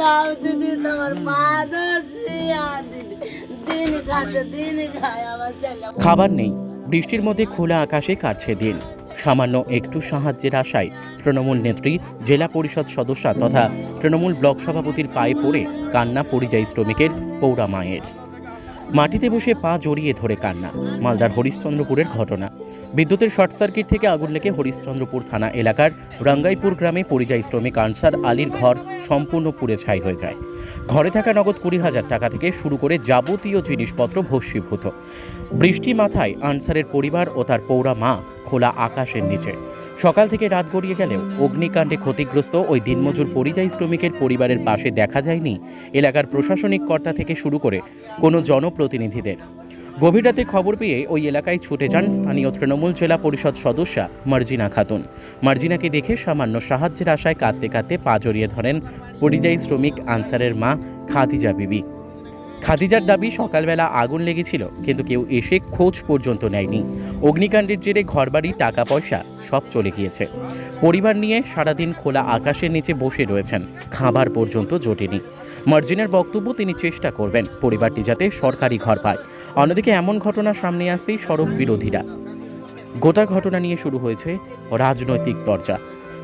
নাও দিদি, তোমার খাবার নেই। বৃষ্টির মধ্যে খোলা আকাশে কাটছে দিন। সামান্য একটু সাহায্যের আশায় তৃণমূল নেত্রী, জেলা পরিষদ সদস্যা তথা তৃণমূল ব্লক সভাপতির পায়ে পড়ে কান্না পরিযায়ী শ্রমিকের পৌরা মায়ের। মাটিতে বসে পা জড়িয়ে ধরে কান্না, মালদার হরিশ্চন্দ্রপুরের ঘটনা। বিদ্যুতের শর্ট সার্কিট থেকে আগুন লেগে হরিশ্চন্দ্রপুর থানা এলাকার রাঙ্গাইপুর গ্রামে পরিযায়ী শ্রমিক আনসার আলীর ঘর সম্পূর্ণ পুড়ে ছাই হয়ে যায়। ঘরে থাকা নগদ কুড়ি হাজার টাকা থেকে শুরু করে যাবতীয় জিনিসপত্র ভস্মীভূত। বৃষ্টি মাথায় আনসারের পরিবার ও তার পৌরা মা খোলা আকাশের নিচে। সকাল থেকে রাত গড়িয়ে গেলেও অগ্নিকাণ্ডে ক্ষতিগ্রস্ত ওই দিনমজুর পরিযায়ী শ্রমিকের পরিবারের পাশে দেখা যায়নি এলাকার প্রশাসনিক কর্তা থেকে শুরু করে কোনো জনপ্রতিনিধিদের। গভীর রাতে খবর পেয়ে ওই এলাকায় ছুটে যান স্থানীয় তৃণমূল জেলা পরিষদ সদস্যা মার্জিনা খাতুন। মার্জিনাকে দেখে সামান্য সাহায্যের আশায় কাঁদতে কাঁদতে পা জড়িয়ে ধরেন পরিযায়ী শ্রমিক আনসারের মা খাদিজা বিবি। খাদিজার দাবি সকালবেলা আগুন লেগেছিল, কিন্তু কেউ এসে খোঁজ পর্যন্ত নেয়নি। অগ্নিকাণ্ডের জেরে ঘরবাড়ি টাকা পয়সা সব চলে গিয়েছে। পরিবার নিয়ে সারাদিন খোলা আকাশের নিচে বসে রয়েছেন। খাবার পর্যন্ত জোটেনি। মার্জিনের বক্তব্য তিনি চেষ্টা করবেন, পরিবারটি যাতে সরকারি ঘর পায়। অন্যদিকে এমন ঘটনা সামনে আসতেই সড়ক বিরোধীরা। গোটা ঘটনা নিয়ে শুরু হয়েছে রাজনৈতিক চর্চা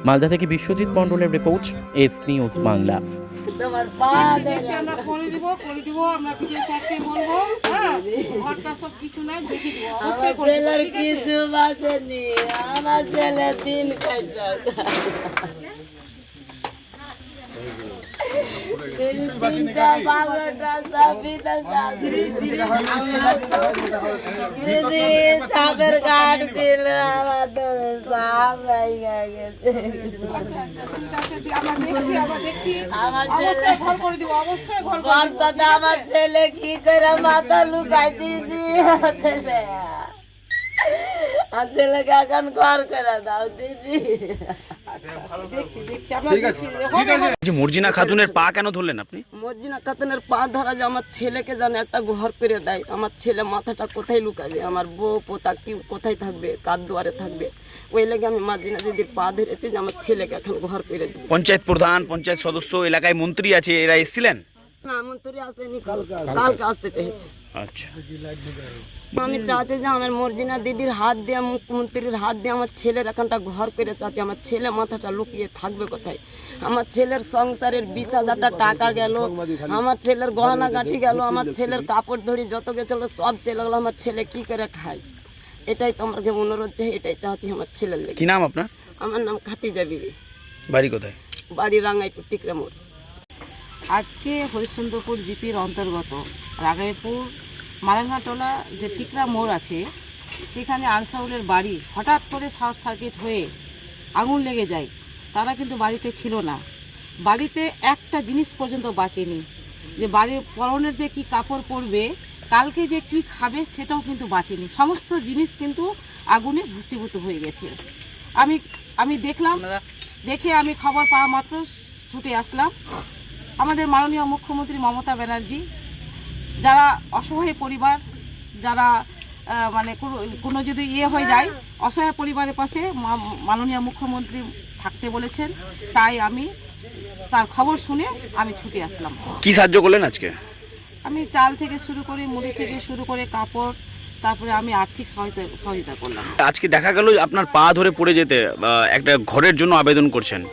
মালদা থেকে বিশ্বজিৎ মণ্ডলের রিপোর্ট, এস নিউজ বাংলা। তোমার পা দেখছি আমরা করে দিব করে দিব আমরা ভিডিও সাথে বলব হ্যাঁ? ঘরটা সব কিছু নাই দেখে দিব অবশ্যই করে ছেলের কিছু বাঁচেনি আমার ছেলে দিন খাইছে তিনটা বারোটা সাবিটা দিদি চাপের কাঠ ছিল। আমরা? ছেলে কি করে মাথা লুকাই দিদি ছেলে আর ছেলেকে এখন ঘর করে দাও, দিদি মর্জিনা খাতুনের পা কেন ধরলেন আপনি? মর্জিনা কাতনের পা ধরা যে আমার ছেলেকে যেন একটা ঘর করে দেয় আমার ছেলে মাথাটা কোথায় লুকাবে আমার বউ পোতা কি কোথায় থাকবে কার দুয়ারে থাকবে? ওই লেগে আমি মার্জিনা দিদির পা ধরেছি যে আমার ছেলেকে এখন ঘর করে দিবে। পঞ্চায়েত প্রধান পঞ্চায়েত সদস্য এলাকায় মন্ত্রী আছে এরা এসেছিলেন? না মন্ত্রী আসেনি কালকে আসতে চেয়েছে। আচ্ছা। আমি চাচ্ছি যে আমার মর্জিনা দিদির হাত দিয়ে মুখ্যমন্ত্রীর হাত দিয়ে আমার ছেলের এখানটা ঘর করে চাচ্ছি আমার ছেলে মাথাটা লুকিয়ে থাকবে কোথায়? আমার ছেলের সংসারের বিশ হাজারটা টাকা গেল আমার ছেলের গহনা গাঠি গেল আমার ছেলের কাপড় ধরি যত গেছিল সব চলে গেলো আমার ছেলে কি করে খায়? এটাই তো আমাকে অনুরোধ চাই এটাই চাচ্ছি আমার ছেলের কি নাম আপনার? আমার নাম খাতিজা বিবি। বাড়ি কোথায়? বাড়ি রাঙ্গাইপুর টিকরা মোড় আজকে হরিশ্চন্দ্রপুর জিপির অন্তর্গত রাগাইপুর মারাঙ্গাটোলা যে টিকরা মোড় আছে সেখানে আনসাউলের বাড়ি হঠাৎ করে শর্ট সার্কিট হয়ে আগুন লেগে যায়। তারা কিন্তু বাড়িতে ছিল না। বাড়িতে একটা জিনিস পর্যন্ত বাঁচেনি। যে বাড়ির পরনের যে কি কাপড় পরবে কালকে যে কি খাবে সেটাও কিন্তু বাঁচেনি। সমস্ত জিনিস কিন্তু আগুনে ভূষীভূত হয়ে গেছে। আমি আমি দেখলাম দেখে আমি খবর পাওয়া মাত্র ছুটে আসলাম। আমাদের মাননীয় মুখ্যমন্ত্রী মমতা ব্যানার্জি যারা অসহায় পরিবার যারা মানে কোনো- যদি ইয়ে হয়ে যায় অসহায় পরিবারের পাশে মাননীয় মুখ্যমন্ত্রী থাকতে বলেছেন। তাই আমি তার খবর শুনে আমি ছুটে আসলাম। কি সাহায্য করলেন আজকে? আমি চাল থেকে শুরু করে মুড়ি থেকে শুরু করে কাপড় তারপরে আমি আর্থিক সহায়তা সহযোগিতা করলাম। আজকে দেখা গেল আপনার পা ধরে পড়ে যেতে একটা ঘরের জন্য আবেদন করছেন।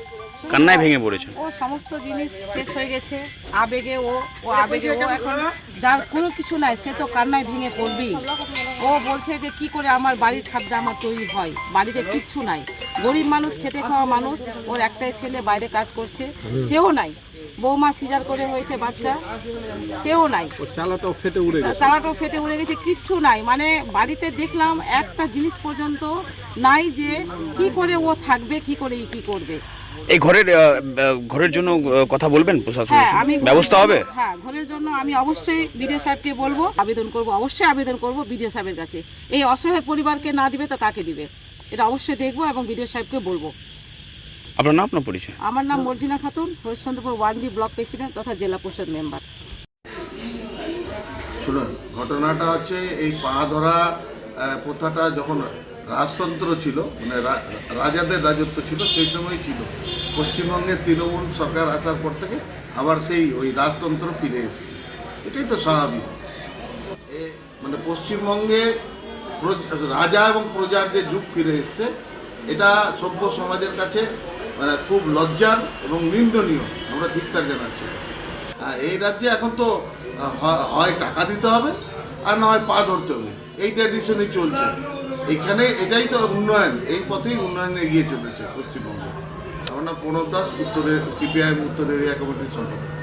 কান্নায় ভেঙে পড়েছেন ও সমস্ত জিনিস শেষ হয়ে গেছে। আবেগে ও ও আবেগে ও এখন যার কোনো কিছু নাই সে তো কান্নায় ভেঙে পড়বেই। ও বলছে যে কি করে আমার বাড়ির ছাদটা আমার তৈরি হয়? বাড়িতে কিচ্ছু নাই। গরিব মানুষ খেটে খাওয়া মানুষ ওর একটাই ছেলে বাইরে কাজ করছে সেও নাই। বৌমা সিজার করে হয়েছে বাচ্চা সেও নাই। চালাটাও ফেটে উড়ে গেছে। চালাটাও ফেটে উড়ে গেছে কিচ্ছু নাই। মানে বাড়িতে দেখলাম একটা জিনিস পর্যন্ত নাই যে কি করে ও থাকবে কি করে কি করবে? এই ঘরের ঘরের জন্য কথা বলবেন প্রশাসন হ্যাঁ ব্যবস্থা হবে? হ্যাঁ ঘরের জন্য আমি অবশ্যই বিডিও সাহেবকে বলব আবেদন করব অবশ্যই আবেদন করব বিডিও সাহেবের কাছে। এই অসহায় পরিবারকে না দিবে তো কাকে দিবে? এটা অবশ্যই দেখব এবং বিডিও সাহেবকে বলব। আপনার নাম আপনার পরিচয়? আমার নাম Marjina Khatun Harishchandrapur ward B block president তথা জেলা পরিষদ মেম্বার। শুনুন ঘটনাটা হচ্ছে এই পা ধরা প্রথাটা যখন রাজতন্ত্র ছিল মানে রাজাদের রাজত্ব ছিল, সেই সময় ছিল। পশ্চিমবঙ্গে তৃণমূল সরকার আসার পর থেকে আবার সেই ওই রাজতন্ত্র ফিরে এসছে। এটাই তো স্বাভাবিক। মানে পশ্চিমবঙ্গে রাজা এবং প্রজার যে যুগ ফিরে এসছে, এটা সভ্য সমাজের কাছে মানে খুব লজ্জার এবং নিন্দনীয়। আমরা ধিক্কার জানাচ্ছি। এই রাজ্যে এখন তো হয় টাকা দিতে হবে আর না হয় পা ধরতে হবে। এই ট্র্যাডিশনই চলছে। এখানে এটাই তো উন্নয়ন। এই পথেই উন্নয়ন এগিয়ে চলেছে পশ্চিমবঙ্গে। আমার নাম প্রণব দাস উত্তরের সিপিআইএম উত্তর এরিয়া কমিটির সম্পাদক